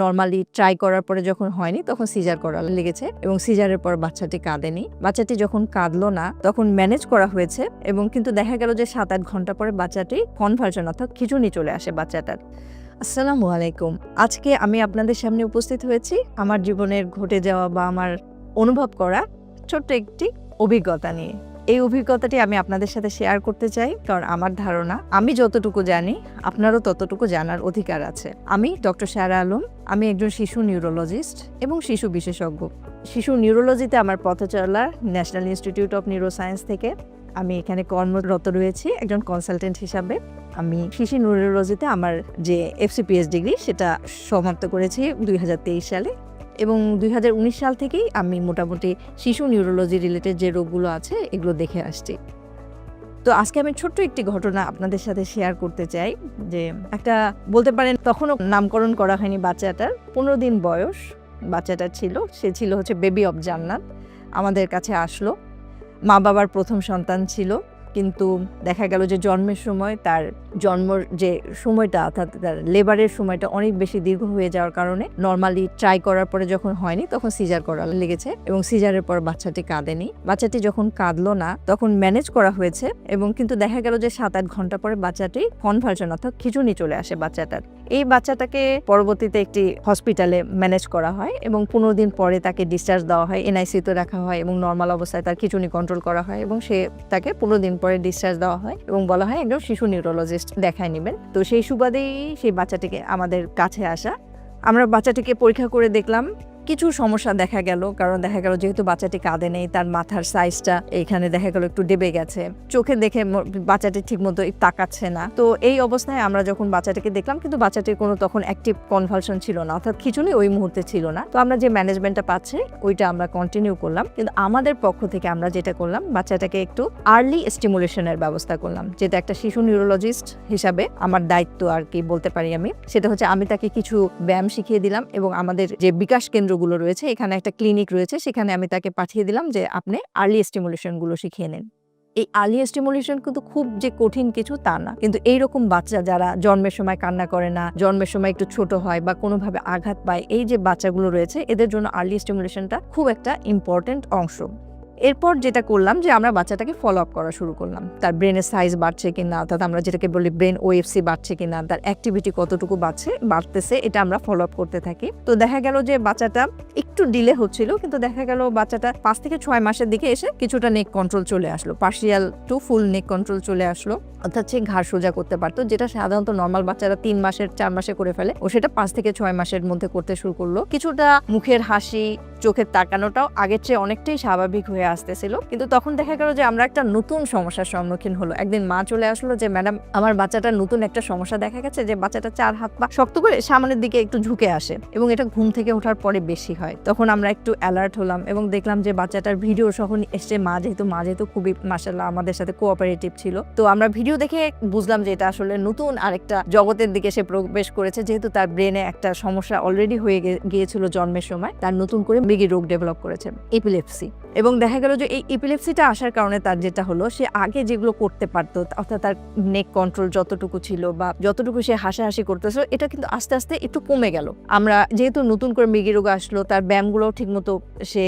Normally try করার পরে যখন হয়নি, তখন সিজার করা লেগেছে এবং সিজারের পর বাচ্চাটি কাঁদেনি। বাচ্চাটি যখন কাঁদলো না, তখন ম্যানেজ করা হয়েছে এবং কিন্তু দেখা গেল যে সাত আট ঘণ্টা পরে বাচ্চাটি কনভার্জন অর্থাৎ খিচুনি চলে আসে বাচ্চাটার। আসসালামু আলাইকুম। আজকে আমি আপনাদের সামনে উপস্থিত হয়েছি আমার জীবনের ঘটে যাওয়া বা আমার অনুভব করা ছোট্ট একটি অভিজ্ঞতা নিয়ে। এই অভিজ্ঞতাটি আমি আপনাদের সাথে শেয়ার করতে চাই, কারণ আমার ধারণা, আমি যতটুকু জানি, আপনারও ততটুকু জানার অধিকার আছে। আমি ডক্টর শারা আলম, আমি একজন শিশু নিউরোলজিস্ট এবং শিশু বিশেষজ্ঞ। শিশু নিউরোলজিতে আমার পথ চলা ন্যাশনাল ইনস্টিটিউট অফ নিউরোসায়েন্স থেকে আমি এখানে কর্মরত রয়েছি, একজন কনসালটেন্ট হিসাবে। আমি শিশু নিউরোলজিতে আমার যে এফসিপিএস ডিগ্রি সেটা সমাপ্ত করেছি দুই হাজার তেইশ সালে। এবং দুই হাজার উনিশ সাল থেকেই আমি মোটামুটি শিশু নিউরোলজি রিলেটেড যে রোগগুলো আছে, এগুলো দেখে আসছি। তো আজকে আমি ছোট্ট একটি ঘটনা আপনাদের সাথে শেয়ার করতে চাই, যে একটা বলতে পারেন তখনও নামকরণ করা হয়নি বাচ্চাটার, পনেরো দিন বয়স বাচ্চাটার ছিল, সে ছিল হচ্ছে বেবি অফ জান্নাত আমাদের কাছে আসলো। মা বাবার প্রথম সন্তান ছিল। কিন্তু দেখা গেল যে জন্মের সময় তার জন্মর যে সময়টা, অর্থাৎ তার লেবারের সময়টা অনেক বেশি দীর্ঘ হয়ে যাওয়ার কারণে নর্মালি ট্রাই করার পরে যখন হয়নি তখন সিজার করা লেগেছে এবং সিজারের পর বাচ্চাটি কাঁদেনি। বাচ্চাটি যখন কাঁদলো না তখন ম্যানেজ করা হয়েছে এবং কিন্তু দেখা গেল যে সাত আট ঘণ্টা পরে বাচ্চাটি কনভার্জন অর্থাৎ খিচুনি চলে আসে বাচ্চাটার। এই বাচ্চাটাকে পরবর্তীতে একটি হসপিটালে ম্যানেজ করা হয় এবং পনেরো দিন পরে তাকে ডিসচার্জ দেওয়া হয় এনআইসিতে রাখা হয় এবং নর্মাল অবস্থায় তার খিচুনি কন্ট্রোল করা হয় এবং সে তাকে পনেরো দিন পরে ডিসচার্জ দেওয়া হয় এবং বলা হয় একজন শিশু নিউরোলজিস্ট দেখায় নেবেন। তো সেই সুবাদেই সেই বাচ্চাটিকে আমাদের কাছে আসা। আমরা বাচ্চাটিকে পরীক্ষা করে দেখলাম কিছু সমস্যা দেখা গেল, কারণ দেখা গেল যেহেতু বাচ্চাটি কাঁদে নেই, তার মাথার সাইজটা এখানে দেখা গেল একটু ডেবে গেছে। চোখে দেখে বাচ্চাটি ঠিক মতো তাকাচ্ছে না। তো এই অবস্থায় আমরা যখন বাচ্চাটিকে দেখলাম, কিন্তু বাচ্চাটির কোনো তখন অ্যাক্টিভ কনভালশন ছিল না, অর্থাৎ খিচুনি ওই মুহূর্তে ছিল না। তো আমরা যে ম্যানেজমেন্টটা পাচ্ছে, ওইটা আমরা কন্টিনিউ করলাম। কিন্তু আমাদের পক্ষ থেকে আমরা যেটা করলাম, বাচ্চাটাকে একটু আর্লি স্টিমুলেশনের ব্যবস্থা করলাম, যেটা একটা শিশু নিউরোলজিস্ট হিসাবে আমার দায়িত্ব আর কি বলতে পারি আমি। সেটা হচ্ছে আমি তাকে কিছু ব্যায়াম শিখিয়ে দিলাম এবং আমাদের যে বিকাশ কেন্দ্রগুলো রয়েছে, এখানে একটা ক্লিনিক রয়েছে, সেখানে আমি তাকে পাঠিয়ে দিলাম যে আপনি আর্লি স্টিমুলেশনগুলো শিখিয়ে নেন। এই আর্লি স্টিমুলেশন কিন্তু খুব যে কঠিন কিছু তা না। কিন্তু এইরকম বাচ্চা যারা জন্মের সময় কান্না করে না, জন্মের সময় একটু ছোট হয় বা কোনোভাবে আঘাত পায়, এই যে বাচ্চাগুলো রয়েছে, এদের জন্য আর্লি স্টিমুলেশনটা খুব একটা ইম্পর্টেন্ট অংশ। এরপর যেটা করলাম যে আমরা বাচ্চাটাকে ফলো আপ করা শুরু করলাম। তার ব্রেনের সাইজ বাড়ছে কিনা, অর্থাৎ আমরা যেটাকে বলি ব্রেন ওএফসি বাড়ছে কিনা, তার অ্যাক্টিভিটি কতটুকু বাড়ছে, বাড়তেছে, এটা আমরা ফলো আপ করতে থাকি। তো দেখা গেল যে বাচ্চাটা একটু ডিলে হচ্ছিল, কিন্তু দেখা গেল বাচ্চাটা পাঁচ থেকে ছয় মাসের দিকে এসে কিছুটা নেক কন্ট্রোল চলে আসলো partial to full neck control চলে আসলো। অর্থাৎ সে ঘাড় সোজা করতে পারতো, যেটা সাধারণত নর্মাল বাচ্চারা তিন মাসের, চার মাসে করে ফেলে, ও সেটা পাঁচ থেকে ছয় মাসের মধ্যে করতে শুরু করল। কিছুটা মুখের হাসি, চোখের তাকানোটাও আগের চেয়ে অনেকটাই স্বাভাবিক হয়ে আসতেছিল। কিন্তু তখন দেখা গেল যে আমরা একটা নতুন সমস্যার সম্মুখীন হলো। একদিন মা চলে আসলো যে, ম্যাডাম, আমার বাচ্চাটা নতুন একটা সমস্যা দেখা গেছে যে, বাচ্চাটা চার হাত পা শক্ত করে সামনের দিকে একটু ঝুঁকে আসে এবং এটা ঘুম থেকে ওঠার পরে বেশি হয়। তখন আমরা একটু অ্যালার্ট হলাম এবং দেখলাম যে বাচ্চাটার ভিডিও সহ এসছে মা, যেহেতু মা যেহেতু খুবই মাসাল্লাহ আমাদের সাথে কোঅপারেটিভ ছিল। তো আমরা ভিডিও দেখে বুঝলাম যে এটা আসলে নতুন আরেকটা জগতের দিকে সে প্রবেশ করেছে, যেহেতু তার ব্রেনে একটা সমস্যা অলরেডি হয়ে গিয়েছিল জন্মের সময়। তার নতুন করে মৃগী রোগ ডেভেলপ করেছে এপিলেপসি এবং দেখা গেল যে এই ইপিলেপসিটা আসার কারণে তার যেটা হলো, সে আগে যেগুলো করতে পারতো, অর্থাৎ তার নেক কন্ট্রোল যতটুকু ছিল বা যতটুকু সে হাসাহাসি করতেছিল, এটা কিন্তু আস্তে আস্তে একটু কমে গেল। আমরা যেহেতু নতুন করে মৃগী রোগ আসলো, তার ব্যায়ামগুলো ঠিকমতো সে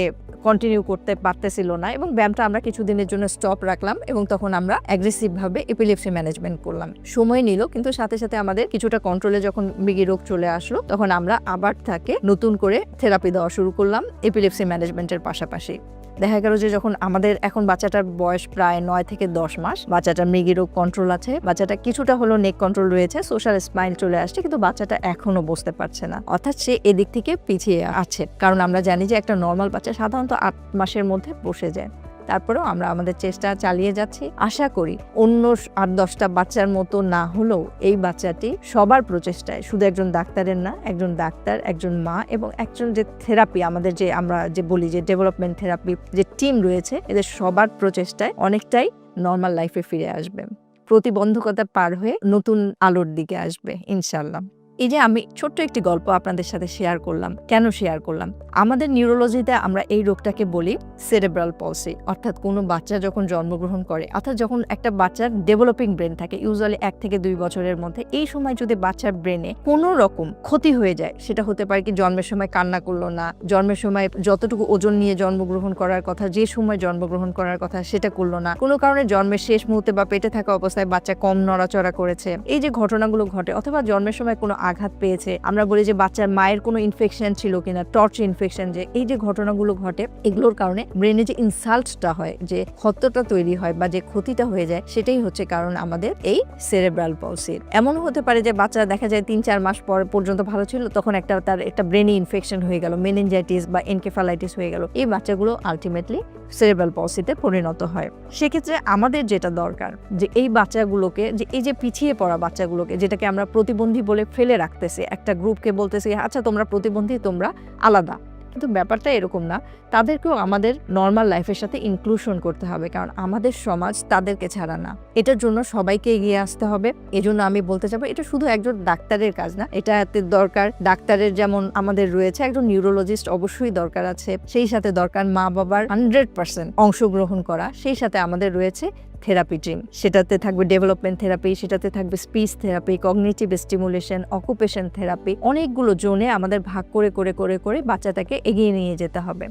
কন্টিনিউ করতে পারতেছিল না এবং ব্যায়ামটা আমরা কিছুদিনের জন্য স্টপ রাখলাম এবং তখন আমরা অ্যাগ্রেসিভ ভাবে এপিলেপসি ম্যানেজমেন্ট করলাম। সময় নিল, কিন্তু সাথে সাথে আমাদের কিছুটা কন্ট্রোলে যখন মৃগী রোগ চলে আসলো, তখন আমরা আবার তাকে নতুন করে থেরাপি দেওয়া শুরু করলাম এপিলেপসি ম্যানেজমেন্টের পাশাপাশি। দেখা গেল যে যখন আমাদের এখন বাচ্চাটার বয়স প্রায় নয় থেকে দশ মাস বাচ্চাটার মৃগী রোগ কন্ট্রোল আছে, বাচ্চাটা কিছুটা হলো নেক কন্ট্রোল রয়েছে সোশ্যাল স্মাইল চলে আসছে, কিন্তু বাচ্চাটা এখনও বসতে পারছে না। অর্থাৎ সে এদিক থেকে পিছিয়ে আছে। কারণ আমরা জানি যে একটা নর্মাল বাচ্চা সাধারণত আট মাসের মধ্যে বসে যায়। তারপরেও আমরা আমাদের চেষ্টা চালিয়ে যাচ্ছি। আশা করি অন্য আট দশটা বাচ্চার মতো না হলেও এই বাচ্চাটি সবার প্রচেষ্টায়। শুধু একজন ডাক্তারের না, একজন ডাক্তার, একজন মা এবং একজন যে থেরাপি, আমাদের যে আমরা যে বলি যে ডেভেলপমেন্ট থেরাপি যে টিম রয়েছে, এদের সবার প্রচেষ্টায় অনেকটাই নর্মাল লাইফে ফিরে আসবে। প্রতিবন্ধকতা পার হয়ে নতুন আলোর দিকে আসবে ইনশাল্লাহ এই যে আমি ছোট্ট একটি গল্প আপনাদের সাথে শেয়ার করলাম। কেন শেয়ার করলাম? আমাদের নিউরোলজিতে আমরা এই রোগটাকে বলি সেরেব্রাল পলসি অর্থাৎ কোনো বাচ্চা যখন জন্মগ্রহণ করে, অর্থাৎ যখন একটা বাচ্চার ডেভেলপিং ব্রেন থাকে ইউজুয়ালি এক থেকে দুই বছরের মধ্যে, এই সময় যদি বাচ্চার ব্রেনে কোনো রকম ক্ষতি হয়ে যায়, সেটা হতে পারে কি জন্মের সময় কান্না করল না, জন্মের সময় যতটুকু ওজন নিয়ে জন্মগ্রহণ করার কথা, যে সময় জন্মগ্রহণ করার কথা সেটা করল না, কোনো কারণে জন্মের শেষ মুহূর্তে বা পেটে থাকা অবস্থায় বাচ্চা কম নড়াচড়া করেছে, এই যে ঘটনাগুলো ঘটে, অথবা জন্মের সময় কোনো আঘাত পেয়েছে। আমরা বলি যে বাচ্চার মায়ের কোনো ইনফেকশন ছিল কিনা টর্চ ইনফেকশন যে, এই যে ঘটনাগুলো ঘটে, এগুলোর কারণে ব্রেনে যে ইনসাল্টটা হয়, যে ক্ষতটা তৈরি হয় বা যে ক্ষতিটা হয়ে যায়, সেটাই হচ্ছে কারণ আমাদের এই সেরেব্রাল পলসির এমন হতে পারে যে বাচ্চা দেখা যায় তিন চার মাস পর পর্যন্ত ভালো ছিল, তখন একটা তার একটা ব্রেনে ইনফেকশন হয়ে গেল মেনেঞ্জাইটিস বা এনকেফালাইটিস হয়ে গেল। এই বাচ্চাগুলো আলটিমেটলি সেরেব্রাল পলসিতে পরিণত হয়। সেক্ষেত্রে আমাদের যেটা দরকার, যে এই বাচ্চাগুলোকে, যে এই যে পিছিয়ে পড়া বাচ্চাগুলোকে, যেটাকে আমরা প্রতিবন্ধী বলে ফেলে রাখতেছি। একটা গ্রুপকে বলতেছে আচ্ছা তোমরা প্রতিবন্ধী তোমরা আলাদা। কিন্তু ব্যাপারটা এরকম না। তাদেরকেও আমাদের নর্মাল লাইফের সাথে ইনক্লুশন করতে হবে, কারণ আমাদের সমাজ তাদেরকে ছাড়া না। এটার জন্য সবাইকে এগিয়ে আসতে হবে। এজন্য আমি বলতে চাবো, এটা শুধু একজন ডাক্তারের কাজ না, এটা দরকার। ডাক্তারের যেমন আমাদের রয়েছে, একজন নিউরোলজিস্ট অবশ্যই দরকার আছে। সেই সাথে দরকার মা বাবার হান্ড্রেড পার্সেন্ট অংশগ্রহণ করা। সেই সাথে আমাদের রয়েছে থেরাপি টিম সেটাতে থাকবে ডেভেলপমেন্ট থেরাপি সেটাতে থাকবে speech therapy cognitive stimulation occupation therapy অনেকগুলো জোনে আমাদের ভাগ করে করে করে করে বাচ্চাটাকে এগিয়ে নিয়ে যেতে হবে।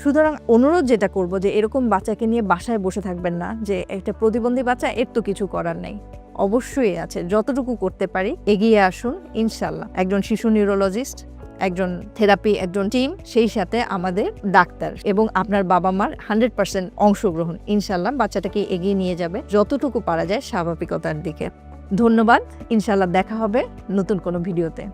সুতরাং অনুরোধ যেটা করব যে এরকম বাচ্চাকে নিয়ে বাসায় বসে থাকবেন না, যে একটা প্রতিবন্ধী বাচ্চা, এর তো কিছু করার নেই। অবশ্যই আছে, যতটুকু করতে পারি, এগিয়ে আসুন ইনশাল্লাহ একজন শিশু নিউরোলজিস্ট, একজন থেরাপি, একজন টিম, সেই সাথে আমাদের ডাক্তার এবং আপনার বাবা মার হান্ড্রেড পার্সেন্ট অংশগ্রহণ। ইনশাল্লাহ বাচ্চাটাকে এগিয়ে নিয়ে যাবে, যতটুকু পারা যায় স্বাভাবিকতার দিকে। ধন্যবাদ ইনশাল্লাহ দেখা হবে নতুন কোনো ভিডিওতে।